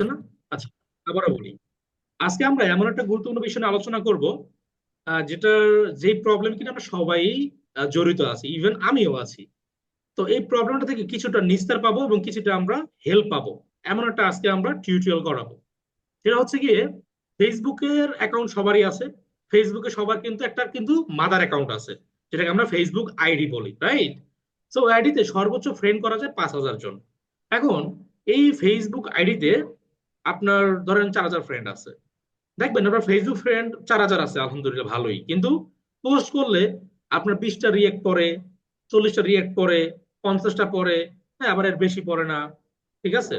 না? আচ্ছা আবারও বলি। আজকে আমরা এমন একটা গুরুত্বপূর্ণ বিষয় নিয়ে আলোচনা করব যেটার যে প্রবলেম কিনা আমরা সবাই জড়িত আছি ইভেন আমিও আছি। তো এই প্রবলেমটা থেকে কিছুটা নিস্তার পাবো এবং কিছুটা আমরা হেল্প পাবো। এমন একটা আজকে আমরা টিউটোরিয়াল করাবো। সেটা হচ্ছে গিয়ে ফেসবুকের অ্যাকাউন্ট সবারই আছে। ফেসবুকে সবার কিন্তু একটা কিন্তু মাদার অ্যাকাউন্ট আছে, যেটাকে আমরা ফেসবুক আইডি বলি রাইট সো আইডিতে সর্বোচ্চ ফ্রেন্ড করা যায় পাঁচ হাজার জন। এখন, এই ফেসবুক আইডিতে আপনার ধরেন চার হাজার ফ্রেন্ড আছে। দেখবেন আপনার ফেসবুক ফ্রেন্ড চার হাজার আছে, আলহামদুলিল্লাহ ভালোই। কিন্তু পোস্ট করলে আপনার বিশটা রিয়েক্ট পরে চল্লিশটা রিয়েক্ট পরে পঞ্চাশটা পরে হ্যাঁ আবার এর বেশি পড়ে না, ঠিক আছে?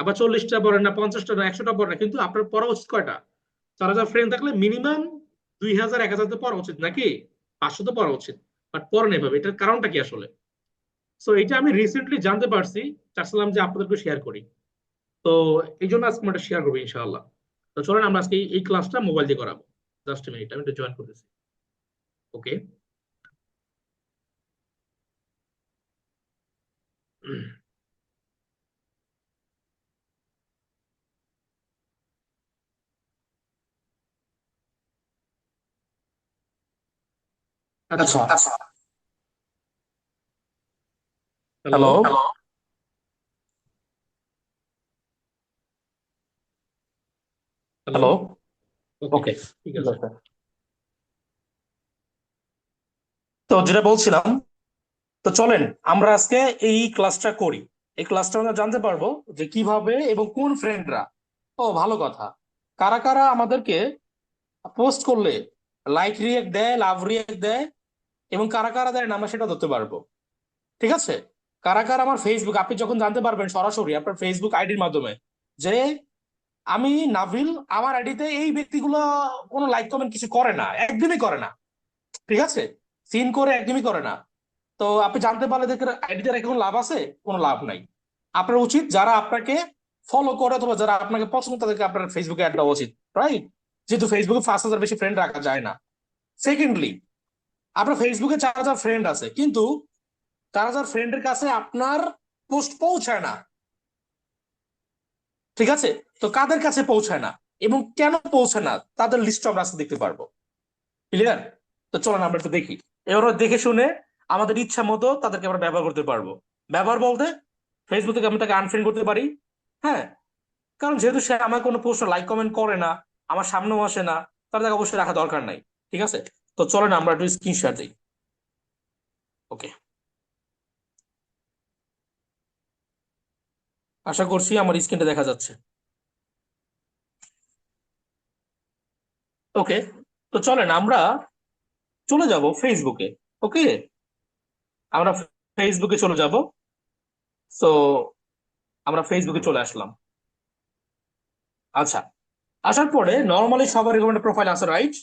আবার চল্লিশটা পড়ে না, পঞ্চাশটা না, একশোটা পড়ে না, কিন্তু আপনার পড়া উচিত কয়টা? চার হাজার ফ্রেন্ড থাকলে মিনিমাম দুই হাজার, এক হাজার তো পড়া উচিত নাকি? পাঁচশো তো পড়া উচিত বাট পরে না এভাবে, এটার কারণটা কি আসলে? সো এটা আমি রিসেন্টলি জানতে পারছি, চাচ্ছিলাম যে আপনাদেরকে শেয়ার করি। তো এই জন্য আজকে আমরা শেয়ার করব ইনশাআল্লাহ। তো চলেন আমরা আজকে এই ক্লাসটা মোবাইল দিয়ে করাবো। জাস্ট মিনিট আমি একটু জয়েন করতেছি। ওকে আচ্ছা। আচ্ছা। হ্যালো হ্যালো হ্যালো ওকে ঠিক আছে তো যেটা বলছিলাম তো চলেন আমরা আজকে এই ক্লাসটা করি। এই ক্লাসটা আমরা জানতে পারব যে কীভাবে এবং কোন ফ্রেন্ডরা ও ভালো কথা। কারা কারা আমাদেরকে পোস্ট করলে লাইক রিয়েক্ট দেয় লাভ রিয়েক্ট দেয় এবং কারা কারা দেয় না আমরা সেটা ধরতে পারব। ঠিক আছে? কারা কারা আমার ফেসবুক আপনি যখন জানতে পারবেন সরাসরি আপনার ফেসবুক আইডির মাধ্যমে যে আমি নাভিল আমার আইডিতে এই ব্যক্তিগুলো কোনো লাইক, কমেন্ট কিছু করে না, একদমই করে না। ঠিক আছে? সিন করে একদমই করে না। তো আপনি জানতে পারলে দেখেন আইডিতে রেখে কোনো লাভ আছে? কোনো লাভ নাই। আপনার উচিত যারা আপনাকে ফলো করে অথবা যারা আপনাকে পছন্দ, তাদেরকে আপনার ফেসবুকে অ্যাড দেওয়া উচিত রাইট যেহেতু ফেসবুকে পাঁচ হাজার বেশি ফ্রেন্ড রাখা যায় না। সেকেন্ডলি আপনার ফেসবুকে চার হাজার ফ্রেন্ড আছে, কিন্তু চার হাজার ফ্রেন্ডের কাছে আপনার পোস্ট পৌঁছায় না। ঠিক আছে? তো কাদের কাছে পৌঁছায় না? এবং কেন পৌঁছায় না? তাদের লিস্ট আমরা আজকে দেখতে পারব। ক্লিয়ার তো চলেন আমরা একটু দেখি। এবার দেখে শুনে আমাদের ইচ্ছা মতো তাদেরকে আমরা ব্যবহার করতে পারব। ব্যবহার বলতে ফেসবুক থেকে আমরা তাকে আনফ্রেন্ড করতে পারি। হ্যাঁ? কারণ যেহেতু সে আমার কোনো পোস্ট লাইক কমেন্ট করে না, আমার সামনেও আসে না, তাহলে তাকে অবশ্যই রাখা দরকার নাই। ঠিক আছে? তো চলেন আমরা একটু স্ক্রিনশট দিই। ওকে আশা করছি আমার স্ক্রিনটা দেখা যাচ্ছে। ওকে তো চলেন আমরা চলে যাব ফেসবুকে ওকে আমরা ফেসবুকে চলে যাব। তো আমরা ফেসবুকে চলে আসলাম। আচ্ছা আসার পরে নর্মালি সবার এরকম একটা প্রোফাইল আছে রাইট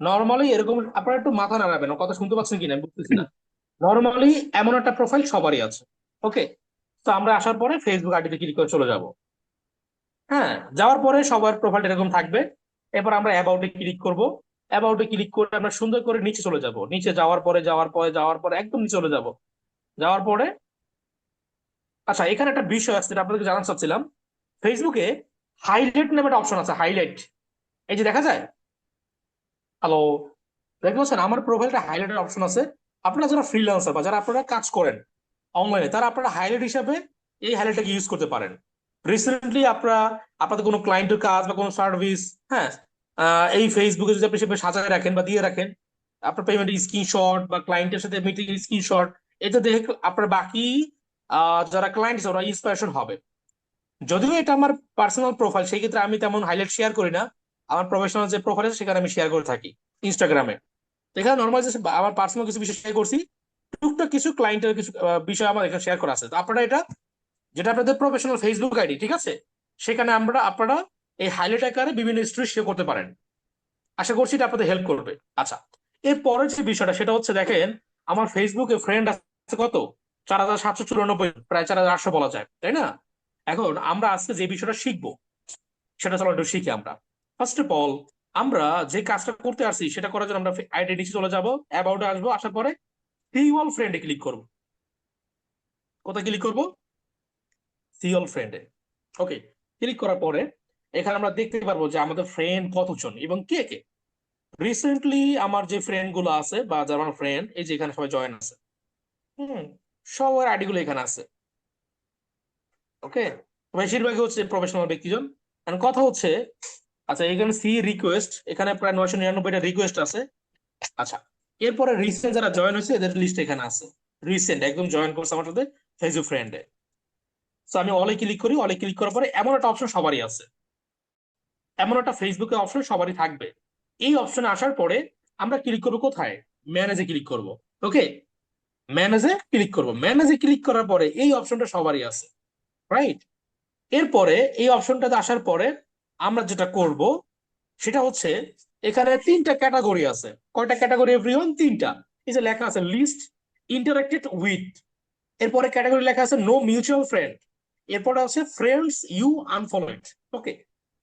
নর্মালি এরকম আপনারা একটু মাথা নাড়াবেন কথা শুনতে পাচ্ছেন কিনা? বুঝতেছি না। নর্মালি এমন একটা প্রোফাইল সবারই আছে ওকে তো আমরা আসার পরে ফেসবুক আইডিতে ক্লিক করে চলে যাব। হ্যাঁ যাওয়ার পরে সবার প্রোফাইল এরকম থাকবে। এরপর আমরা অ্যাবাউটে ক্লিক করব। অ্যাবাউটে ক্লিক করে আমরা সুন্দর করে নিচে চলে যাব। নিচে যাওয়ার পরে যাওয়ার পরে যাওয়ার পরে একদম নিচে চলে যাব। যাওয়ার পরে আচ্ছা এখানে একটা বিষয় আছে, যেটা আপনাদেরকে জানাতে চাচ্ছিলাম। ফেসবুকে হাইলাইট নামে একটা অপশন আছে হাইলাইট এই যে দেখা যায়? হ্যালো দেখতে পাচ্ছেন, আমার প্রোফাইলটা হাইলাইটের অপশন আছে। আপনারা যারা ফ্রিল্যান্সার বা যারা আপনারা কাজ করেন অনলাইনে তারা আপনারা হাইলাইট হিসাবে এই হাইলাইটটাকে ইউজ করতে পারেন। রিসেন্টলি আপনারা, আপনাদের কোনো ক্লায়েন্টের কাজ বা কোনো সার্ভিস হ্যাঁ এই ফেসবুকে যদি আপনি সেভাবে সাজায় রাখেন বা দিয়ে রাখেন, আপনার পেমেন্টের স্ক্রিনশট বা ক্লায়েন্টের সাথে মিটিং স্ক্রিনশট এটা দেখে আপনার বাকি যারা ক্লায়েন্ট আছে ওরা ইন্সপিরেশন হবে। যদিও এটা আমার পার্সোনাল প্রোফাইল সেই ক্ষেত্রে আমি তেমন হাইলাইট শেয়ার করি না। আমার প্রফেশনাল যে প্রোফাইল আছে, সেখানে আমি শেয়ার করে থাকি ইনস্টাগ্রামে এখানে নর্মাল যে আমার পার্সোনাল কিছু বিষয় শেয়ার করছি। টুকটাক কিছু ক্লায়েন্টের কিছু বিষয় আমার এখানে শেয়ার করা আছে। তো আপনারা এটা, যেটা আপনাদের প্রফেশনাল ফেসবুক আইডি ঠিক আছে? সেখানে আমরা, আপনারা এই হাইলাইট আকারে বিভিন্ন স্টোরি শেয়ার করতে পারেন। আশা করছি এটা আপনাদের হেল্প করবে। আচ্ছা এর পরের যে বিষয়টা, সেটা হচ্ছে দেখেন, আমার ফেসবুকে ফ্রেন্ড আছে কত? চার হাজার সাতশো চুরানব্বই, প্রায় চার হাজার আটশো বলা যায়, তাই না? এখন আমরা আজকে যে বিষয়টা শিখব, সেটা চলো একটু শিখি আমরা। ফার্স্ট অফ অল আমরা যে কাজটা করতে আসছি, সেটা করার জন্য আমরা আইডি চলে যাব অ্যাবাউটে আসব, আসার পরে সি অল ফ্রেন্ডে ক্লিক করব। কোথায় ক্লিক করব? সি অল ফ্রেন্ডে ওকে ক্লিক করার পরে এখানে আমরা দেখতে পারব যে আমাদের ফ্রেন্ড কতজন এবং কে কে। রিসেন্টলি আমার যে ফ্রেন্ডগুলো আছে বা যারা আমার ফ্রেন্ড এই যে এখানে সবাই জয়েন আছে। হুম, সবার আইডি গুলো এখানে আছে। ওকে বেশিরভাগই হচ্ছে প্রফেশনাল ব্যক্তিজন। And কথা হচ্ছে আচ্ছা এখানে সি রিকোয়েস্ট এখানে প্রায় নয়শো নিরানব্বইটা রিকোয়েস্ট আছে। আচ্ছা এরপরে রিসেন্ট যারা জয়েন হয়েছে, এদের লিস্ট এখানে আছে। রিসেন্ট একদম জয়েন করছে আমার সাথে ফেসবুক ফ্রেন্ডে সো আমি অলে ক্লিক করি অলে ক্লিক করার পরে এমন একটা অপশন সবারই আছে। এমন একটা ফেসবুকে অপশন সবারই থাকবে। এই অপশনে আসার পরে আমরা ক্লিক করব কোথায়? ম্যানেজে ক্লিক করব। ওকে ম্যানেজে ক্লিক করব। ম্যানেজে ক্লিক করার পরে এই অপশনটা সবারই আছে। রাইট এরপরে এই অপশনটাতে আসার পরে আমরা যেটা করব, সেটা হচ্ছে এখানে তিনটা ক্যাটাগরি আছে। কয়টা ক্যাটাগরি এভরিওয়ান তিনটা। এই যে লেখা আছে লিস্ট ইন্টারেক্টেড উইথ এরপরে ক্যাটাগরি লেখা আছে নো মিউচুয়াল ফ্রেন্ড এরপরে আছে friends you unfollowed okay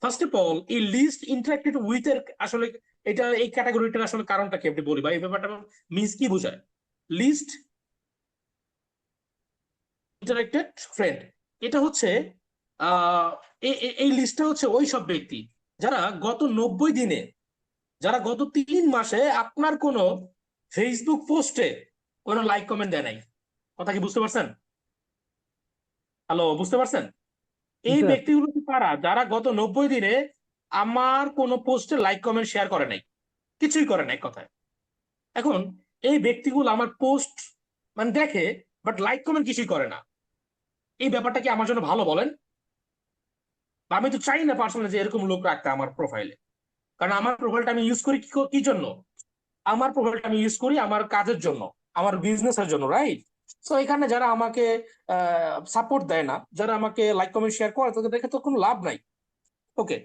first of all এই লিস্ট ইন্টারেক্টেড উইথ এর আসলে এটা, এই ক্যাটাগরিটার আসলে কারণটা কি আপনি বলি বা এই ব্যাপারটা মিন্স কি বোঝায়? লিস্ট ইন্টারেক্টেড ফ্রেন্ড এটা হচ্ছে এই লিস্টটা হচ্ছে ওই সব ব্যক্তি যারা গত নব্বই দিনে যারা গত তিন মাসে আপনার কোনো ফেসবুক পোস্টে কোনো লাইক কমেন্ট দেয় নাই। কথা কি বুঝতে পারছেন? হ্যালো বুঝতে পারছেন? এই ব্যক্তিগুলো কি কারা যারা গত নব্বই দিনে আমার কোনো পোস্টে লাইক কমেন্ট শেয়ার করে নাই। কিছুই করে নাই কথায়। এখন এই ব্যক্তিগুলো আমার পোস্ট মানে দেখে বাট লাইক কমেন্ট কিছুই করে না। এই ব্যাপারটা কি আমার জন্য ভালো বলেন? আমি তো চাই না পার্সোনালি যে এরকম লোক রাখতে আমার প্রোফাইলে কারণ আমার প্রোফাইলটা আমি ইউজ করি কি জন্য? আমার প্রোফাইলটা আমি ইউজ করি আমার কাজের জন্য, আমার বিজনেসের জন্য রাইট সো এখানে যারা আমাকে সাপোর্ট দেয় না, যারা আমাকে লাইক কমেন্ট শেয়ার করে, তাদের দেখে তো কোনো লাভ নাই। ওকে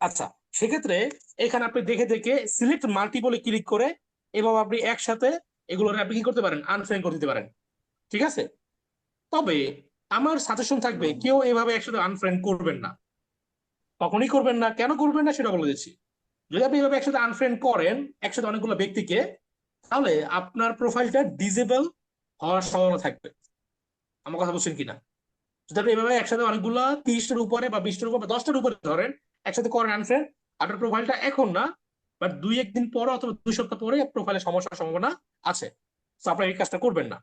আচ্ছা সেক্ষেত্রে এখানে আপনি দেখে দেখে সিলেক্ট মাল্টিপলে ক্লিক করে এভাবে আপনি একসাথে এগুলো আপনি কি করতে পারেন? আনফ্রেন্ড করে দিতে পারেন। ঠিক আছে? তবে আমার সাজেশন থাকবে, কেউ এভাবে একসাথে আনফ্রেন্ড করবেন না। কখনই করবেন না। কেন করবেন না সেটা বলে দিচ্ছি। যদি আপনি এভাবে একসাথে আনফ্রেন্ড করেন, একসাথে অনেকগুলো ব্যক্তিকে, তাহলে আপনার প্রোফাইলটা ডিজেবল হওয়ার সম্ভাবনা থাকবে। আমার কথা বলছেন কিনা? যদি আপনি এভাবে একসাথে অনেকগুলো তিরিশটার উপরে বা বিশটার উপরে বা দশটার উপরে ধরেন, একসাথে করেন আনফ্রেন্ড আপনার প্রোফাইলটা এখন না বাট দুই একদিন পরে অথবা দুই সপ্তাহ পরে প্রোফাইলে সমস্যার সম্ভাবনা আছে। তো আপনার এই কাজটা করবেন না।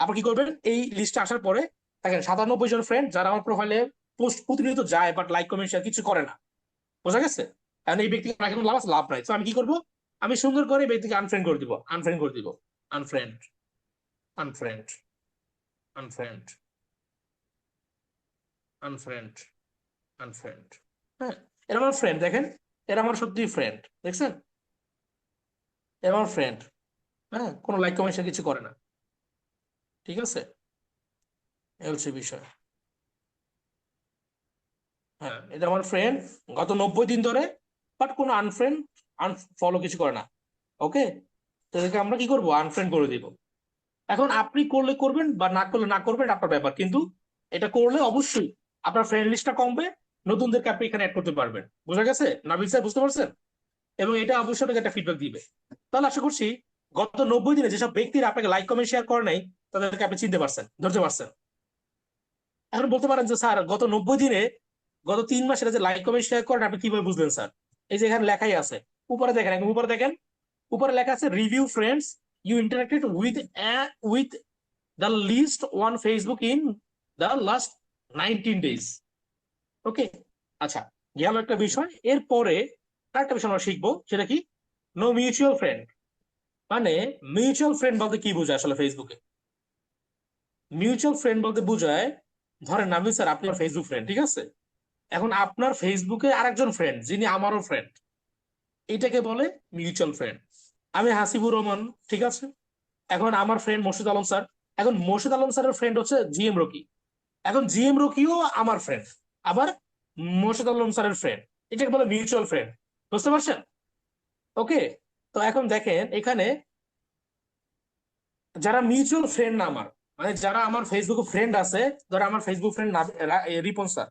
আপনি কি করবেন? এই লিস্টে আসার পরে দেখেন, সাতানব্বই জন ফ্রেন্ড যারা আমার প্রোফাইলে পোস্ট প্রতিনিয়ত যায় বাট লাইক কমেন্ট শেয়ার কিছু করে না। বোঝা গেছে? কারণ এই ব্যক্তিকে কোনো লাভ আছে, লাভ নাই। তো আমি কি করব? আমি সুন্দর করে ব্যক্তিকে আনফ্রেন্ড করে দিব। আনফ্রেন্ড করে দিব। Unfriend unfriend unfriend unfriend unfriend হ্যাঁ এরা আমার ফ্রেন্ড দেখেন? এরা আমার সত্যি ফ্রেন্ড দেখছেন? এরা আমার ফ্রেন্ড হ্যাঁ? কোনো লাইক কমেন্ট কিছু করে না। ঠিক আছে? হচ্ছে বিষয়। হ্যাঁ এটা আমার ফ্রেন্ড গত নব্বই দিন ধরে বাট কোনো আনফ্রেন্ড আনফলো কিছু করে না ওকে তো এদেরকে আমরা কি করব? আনফ্রেন্ড করে দিব। এখন আপনি করলে করবেন বা না করলে না করবেন আপনার ব্যাপার, কিন্তু এটা করলে অবশ্যই আপনার ফ্রেন্ড লিস্টটা কমবে, নতুনদেরকে আপনি এখানে অ্যাড করতে পারবেন। বোঝা গেছে? নাবিল স্যার, বুঝতে পারছেন? এবং এটা অবশ্যই আপনাকে একটা ফিডব্যাক দিবে। তাহলে আশা করছি গত নব্বই দিনে যেসব ব্যক্তিরা আপনাকে লাইক কমেন্ট শেয়ার করে নাই, তাদেরকে আপনি চিনতে পারছেন, ধরতে পারছেন। এখন বলতে পারেন যে, স্যার, গত নব্বই দিনে, গত তিন মাসের যে লাইক কমেন্ট শেয়ার করেন, আপনি কীভাবে বুঝলেন, স্যার? এই যে এখানে লেখাই আছে, উপরে দেখেন একদম উপরে দেখেন, উপরে লেখা আছে review friends you interacted with with the list one Facebook in the last nineteen days okay আচ্ছা গেল একটা বিষয়, এরপরে আরেকটা বিষয় আমরা শিখব, সেটা কি? নো মিউচুয়াল ফ্রেন্ড মানে মিউচুয়াল ফ্রেন্ড বলতে কি বোঝায় আসলে ফেসবুকে মিউচুয়াল ফ্রেন্ড বলতে বোঝায়, ধরেন আমি স্যার আপনার ফেসবুক ফ্রেন্ড ঠিক আছে? এখন আপনার ফেসবুকে আরেকজন ফ্রেন্ড যিনি আমারও ফ্রেন্ড এটাকে বলে মিউচুয়াল ফ্রেন্ড আমি হাসিবুর রহমান, ঠিক আছে? এখন আমার ফ্রেন্ড মোর্শেদ আলম স্যার। এখন মোর্শেদ আলম স্যারের ফ্রেন্ড হচ্ছে জি এম রকি। এখন জিএম রকিও আমার ফ্রেন্ড আবার মোর্শেদ আলম স্যারের ফ্রেন্ড এটাকে বলে মিউচুয়াল ফ্রেন্ড বুঝতে পারছেন? ওকে তো এখন দেখেন এখানে যারা মিউচুয়াল ফ্রেন্ড না আমার মানে যারা আমার ফেসবুকে ফ্রেন্ড আছে, ধরো আমার ফেসবুক ফ্রেন্ড রিপন স্যার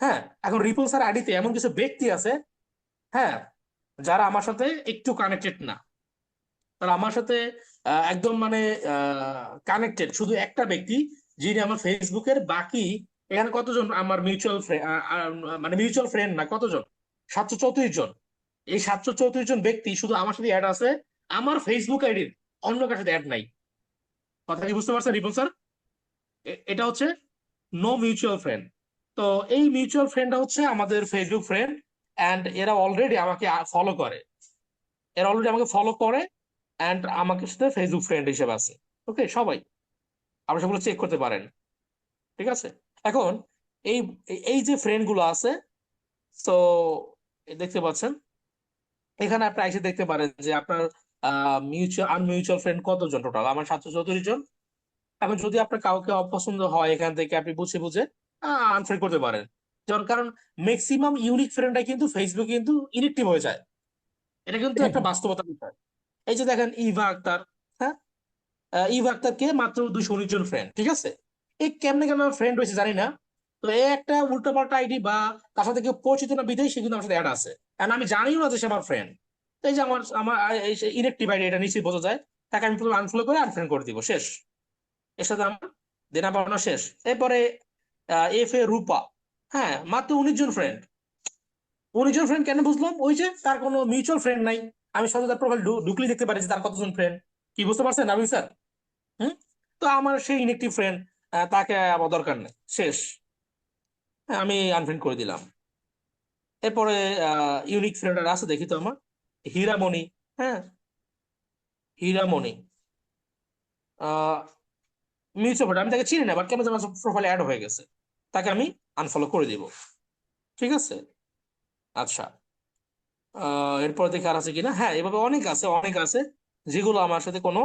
হ্যাঁ এখন রিপন স্যার আইডিতে এমন কিছু ব্যক্তি আছে হ্যাঁ যারা আমার সাথে একটু কানেক্টেড না। তারা আমার সাথে একদম মানে কানেক্টেড শুধু একটা ব্যক্তি যিনি আমার ফেসবুকের বাকি এখানে কতজন? আমার মিউচুয়াল মানে মিউচুয়াল ফ্রেন্ড না, কতজন? সাতশো চৌত্রিশ জন। এই সাতশো চৌত্রিশ জন ব্যক্তি শুধু আমার সাথে অ্যাড আছে, আমার ফেসবুক আইডির অন্য কার সাথে অ্যাড নাই। কথা কি বুঝতে পারছেন রিপন স্যার? এটা হচ্ছে নো মিউচুয়াল ফ্রেন্ড তো এই মিউচুয়াল ফ্রেন্ডটা হচ্ছে আমাদের ফেসবুক ফ্রেন্ড অ্যান্ড এরা অলরেডি আমাকে ফলো করে। এরা অলরেডি আমাকে ফলো করে অ্যান্ড আমাকে সাথে ফেসবুক ফ্রেন্ড হিসেবে আছে। ওকে সবাই। আপনি সেগুলো চেক করতে পারেন। ঠিক আছে? এখন এই এই যে ফ্রেন্ডগুলো আছে তো দেখতে পাচ্ছেন? এখানে আপনি এসে দেখতে পারেন যে আপনার মিউচুয়াল আনমিউচুয়াল ফ্রেন্ড কতজন টোটাল আমার সাতশো চৌত্রিশ জন। এখন যদি আপনার কাউকে অপছন্দ হয় এখান থেকে, আপনি বুঝে বুঝে আনফ্রেন্ড করতে পারেন যেমন কারণ ম্যাক্সিমাম ইউনিক ফ্রেন্ডরা কিন্তু ফেসবুক কিন্তু ইনএক্টিভ হয়ে যায়। এটা কিন্তু একটা বাস্তবতা বিষয়। এই যে দেখেন ইভা আক্তার হ্যাঁ? ইভা আক্তারকে মাত্র দুশো উনিশ জন ফ্রেন্ড ঠিক আছে? এই কেমনে কেমন ফ্রেন্ড হয়েছে জানি না। তো এই একটা উল্টোপাল্টা আইডি বা তার সাথে কেউ পরিচিত না বিদেশি সে কিন্তু আমার সাথে অ্যাড আছে। আর আমি জানিও না যে সে আমার ফ্রেন্ড তো এই যে আমার আমার ইনএক্টিভ আইডি এটা নিশ্চিত বোঝা যায়। তাকে আমি প্রথমে আনফলো করে আনফ্রেন্ড করে দিব শেষ। এর সাথে আমার দেনা পাওনা শেষ। এরপরে এফ এ রূপা। হ্যাঁ মাত্র উনিশ জন ফ্রেন্ড উনিশ জন ফ্রেন্ড কেন বুঝলাম? ওই যে তার কোনো মিউচুয়াল ফ্রেন্ড নাই। আমি সহজে তার প্রোফাইল ঢুকলেই দেখতে পারি যে তার কতজন ফ্রেন্ড কি বুঝতে পারছেন, নাবিল স্যার? হুম? তো আমার সেই ইনএক্টিভ ফ্রেন্ড তাকে আমার দরকার নেই। শেষ। হ্যাঁ আমি আনফ্রেন্ড করে দিলাম। এরপরে ইউনিক ফ্রেন্ড আর আছে, দেখি তো আমার। হীরামণি। হ্যাঁ? হীরামণি। মিউচুয়াল ফ্রেন্ড আমি তাকে চিনি না বাট কেন আমার প্রোফাইল অ্যাড হয়ে গেছে। তাকে আমি আনফলো করে দিব। ঠিক আছে? আচ্ছা। এরপর দেখি আর আছে কিনা? হ্যাঁ এভাবে অনেক আছে অনেক আছে, যেগুলো আমার সাথে কোনো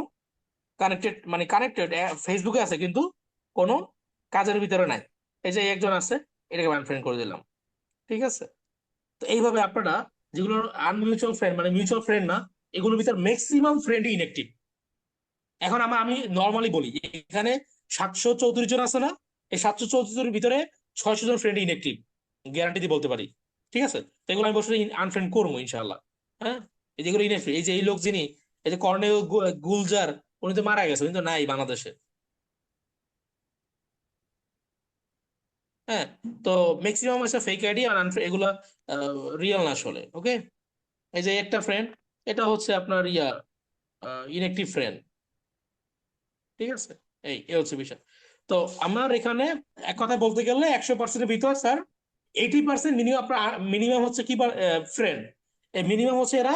কানেক্টেড মানে কানেক্টেড ফেসবুকে আছে, কিন্তু কোনো কাজের ভিতরে নাই। এই যে একজন আছে, এটাকে আনফ্রেন্ড করে দিলাম। ঠিক আছে? তো এইভাবে আপনারা যেগুলো আনমিউচুয়াল ফ্রেন্ড মানে মিউচুয়াল ফ্রেন্ড না, এগুলোর ভিতর ম্যাক্সিমাম ফ্রেন্ডই ইনএক্টিভ এখন আমি নর্মালি বলি, এখানে সাতশো চৌত্রিশ জন আছে না এই সাতশো চৌত্রিশ জনের ভিতরে ছয়শো জন ফ্রেন্ড ইনএক্টিভ গ্যারান্টি দিয়ে বলতে পারি। ঠিক আছে? এগুলো আমি বসে আনফ্রেন্ড করব ইনশাল্লাহ হ্যাঁ? এই যেগুলো ইনএক্টিভ এই যে, এই লোক যিনি, এই যে কর্নেল গুলজার, উনি তো মারা গেছে, উনি তো নাই বাংলাদেশে। হ্যাঁ? তো ম্যাক্সিমাম আছে ফেক আইডি আর এগুলা রিয়েল না আসলে ওকে এই যে একটা ফ্রেন্ড এটা হচ্ছে আপনার ইয়া ইনএক্টিভ ফ্রেন্ড ঠিক আছে? এই এই হচ্ছে বিষয়। তো আমার এখানে এক কথা বলতে গেলে একশো পার্সেন্টের ভিতর স্যার এইটি পার্সেন্ট মিনিমাম আপনার মিনিমাম হচ্ছে কি ফ্রেন্ড এই মিনিমাম হচ্ছে এরা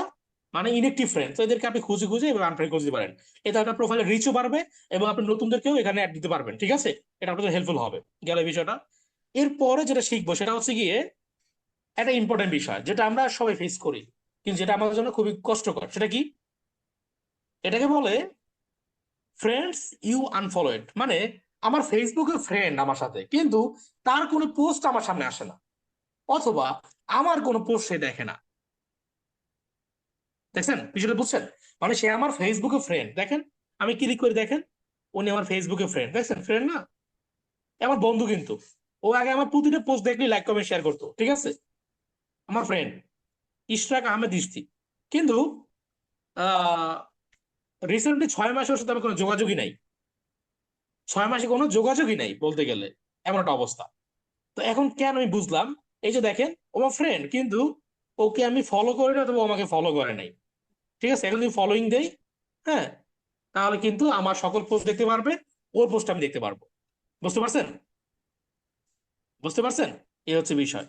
মানে ইনএক্টিভ ফ্রেন্ড তো এদেরকে আপনি খুঁজে খুঁজে এবং আনফ্রেন্ড করে দিতে পারেন। এতে আপনার প্রোফাইলের রিচও বাড়বে এবং আপনি নতুনদেরকেও এখানে অ্যাড দিতে পারবেন, ঠিক আছে? এটা আপনাদের হেল্পফুল হবে, গেল বিষয়টা। এরপরে যেটা শিখব সেটা হচ্ছে গিয়ে একটা ইম্পর্টেন্ট বিষয়, যেটা আমরা সবাই ফেস করি, কিন্তু যেটা আমাদের জন্য খুবই কষ্টকর। সেটা কি? এটাকে বলে ফ্রেন্ডস ইউ আনফলোয়েড মানে আমার ফেসবুকে ফ্রেন্ড আমার সাথে, কিন্তু তার কোনো পোস্ট আমার সামনে আসে না, অথবা আমার কোনো পোস্ট সে দেখে না। দেখছেন? বিষয়টা বুঝছেন? মানে সে আমার ফেসবুকে ফ্রেন্ড দেখেন? আমি ক্লিক করে দেখেন, উনি আমার ফেসবুকে ফ্রেন্ড দেখছেন? ফ্রেন্ড না? আমার বন্ধু কিন্তু। ও আগে আমার প্রতিটা পোস্ট দেখলে লাইক কমেন্ট শেয়ার করতো, ঠিক আছে? আমার ফ্রেন্ড ইশরাক আহমেদ ইস্তি কিন্তু রিসেন্টলি ছয় মাসে ওর সাথে আমার কোনো যোগাযোগই নাই। ছয় মাসে কোনো যোগাযোগই নাই বলতে গেলে, এমন একটা অবস্থা। তো এখন কেন আমি বুঝলাম? এই যে দেখেন, ও আমার ফ্রেন্ড কিন্তু ওকে আমি ফলো করি না তবে আমাকে ফলো করে নাই। ঠিক আছে? এখন যদি ফলোইং দেই হ্যাঁ তাহলে কিন্তু আমার সকল পোস্ট দেখতে পারবে, ওর পোস্ট আমি দেখতে পারব। বুঝতে পারছেন? বুঝতে পারছেন? এই হচ্ছে বিষয়।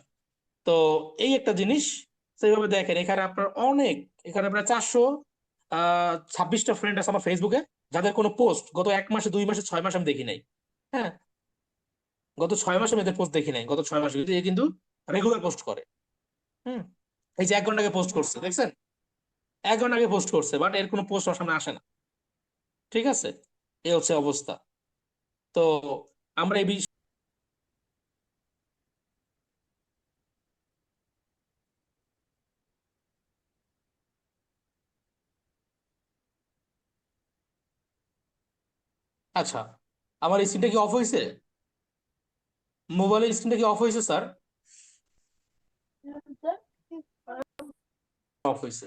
তো এই একটা জিনিস, সেইভাবে দেখেন, এখানে আপনার অনেক, এখানে আপনার চারশো, আহ, ছাব্বিশটা ফ্রেন্ড আছে আমার ফেসবুকে যাদের কোনো পোস্ট গত এক মাসে, দুই মাসে, ছয় মাসে আমি দেখি নাই। হ্যাঁ? গত ছয় মাসে আমি এদের পোস্ট দেখি নাই, গত ছয় মাসে। এ কিন্তু রেগুলার পোস্ট করে। হুম? এই যে এক ঘণ্টা আগে পোস্ট করছে, দেখছেন? এক ঘণ্টা আগে পোস্ট করছে বাট এর কোনো পোস্ট আসামে আসে না। ঠিক আছে? এ হচ্ছে অবস্থা। তো আমরা এই আচ্ছা আমার স্ক্রিনটা কি অফ হয়েছে মোবাইলের স্ক্রিনটা কি অফ হয়েছে স্যার অফ হয়েছে